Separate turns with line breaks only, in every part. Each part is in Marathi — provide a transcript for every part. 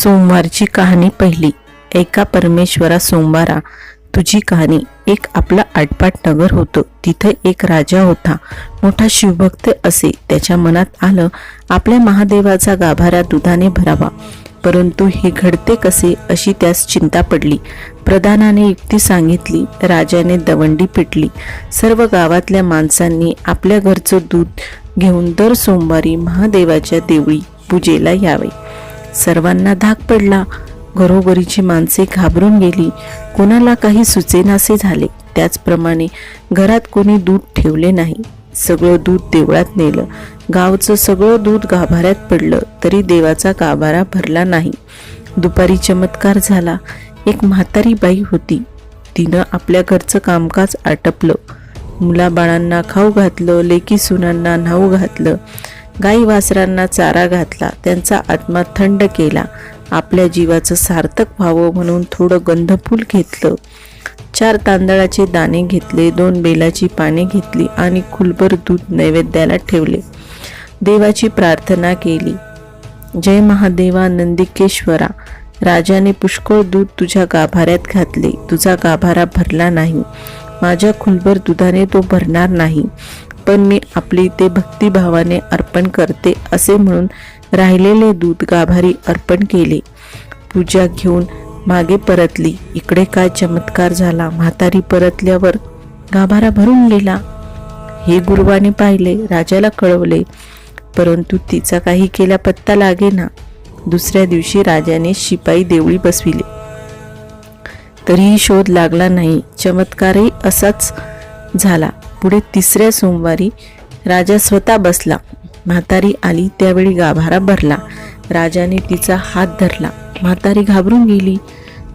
सोमवारची कहाणी पहिली. एका परमेश्वरा सोमवारा तुझी कहाणी. एक आपलं आटपाट नगर होतं. तिथं एक राजा होता. मोठा शिवभक्त असे. त्याच्या मनात आलं आपल्या महादेवाचा गाभारा दुधाने भरावा. परंतु हे घडते कसे अशी त्यास चिंता पडली. प्रधानाने युक्ती सांगितली राजाने दवंडी पिटली. सर्व गावातल्या माणसांनी आपल्या घरचं दूध घेऊन दर सोमवारी महादेवाच्या देवळी पूजेला यावे. सर्वांना धाक पडला. घरोघरीची माणसे घाबरून गेली. कोणाला काही सुचेनासे झाले. त्याचप्रमाणे घरात कोणी दूध ठेवले नाही. सगळं दूध देवळात नेलं. गावचं सगळं दूध गाभाऱ्यात पडलं. तरी देवाचा गाभारा भरला नाही. दुपारी चमत्कार झाला. एक म्हातारी बाई होती. तिनं आपल्या घरचं कामकाज आटपलं. मुलाबाळांना खाऊ घातलं. लेकी सुनांना न्हाऊ घातलं. गाई वासरांना चारा घातला त्यांचा आत्मा थंड केला. आपल्या जीवाचं सार्थक व्हावं म्हणून थोडं गंधफूल घेतलं. चार तांदळाचे दाणे घेतले दोन बेलाची पाने घेतली आणि खुलभर दूध नैवेद्याला ठेवले. देवाची प्रार्थना केली. जय महादेवा नंदिकेश्वरा राजाने पुष्कळ दूध तुझ्या गाभाऱ्यात घातले. तुझा गाभारा भरला नाही. माझ्या खुलभर दुधाने तो भरणार नाही. पण मी आपली ते भक्तिभावाने अर्पण करते असे म्हणून राहिलेले दूध गाभारी अर्पण केले. पूजा घेऊन मागे परतली. इकडे काय चमत्कार झाला? म्हातारी परतल्यावर गाभारा भरून गेला हे गुरुवाने पाहिले राजाला कळवले परंतु तिचा काही केला पत्ता लागेना. दुसऱ्या दिवशी राजाने शिपाई देवळी बसविले. तरीही शोध लागला नाही. चमत्कारही असाच झाला. पुढे तिसऱ्या सोमवारी राजा स्वतः बसला. म्हातारी आली त्यावेळी गाभारा भरला. राजाने तिचा हात धरला. म्हातारी घाबरून गेली.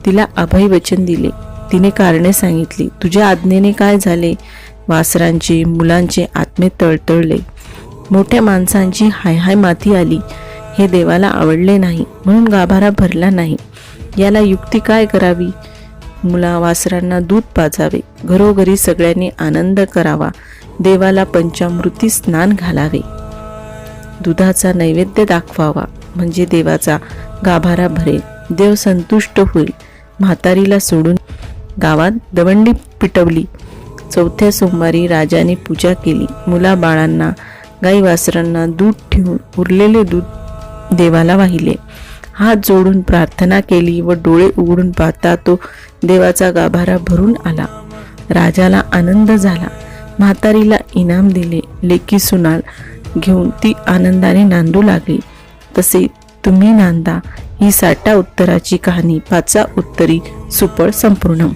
तिला अभय वचन दिले. तिने कारणे सांगितली. तुझ्या आज्ञेने काय झाले? वासरांचे मुलांचे आत्मे तळतळले. मोठ्या माणसांची हाय हाय माती आली. हे देवाला आवडले नाही. म्हणून गाभारा भरला नाही. याला युक्ती काय करावी? मुला वासरांना दूध पाजावे घरोघरी सगळ्यांनी आनंद करावा देवाला पंचामृती स्नान घालावे. दुधाचा नैवेद्य दाखवावा म्हणजे देवाचा गाभारा भरेल देव संतुष्ट होईल. म्हातारीला सोडून गावात दवंडी पिटवली. चौथ्या सोमवारी राजाने पूजा केली. मुलाबाळांना गाई वासरांना दूध ठेवून उरलेले दूध देवाला वाहिले. हात जोडून प्रार्थना केली व डोळे उघडून पाहता तो देवाचा गाभारा भरून आला. राजाला आनंद झाला. म्हातारीला इनाम दिले. लेकी सुनाल घेऊन ती आनंदाने नांदू लागली. तसे तुम्ही नांदा. ही साठा उत्तराची कहाणी. पाचा उत्तरी सुपळ संपूर्ण.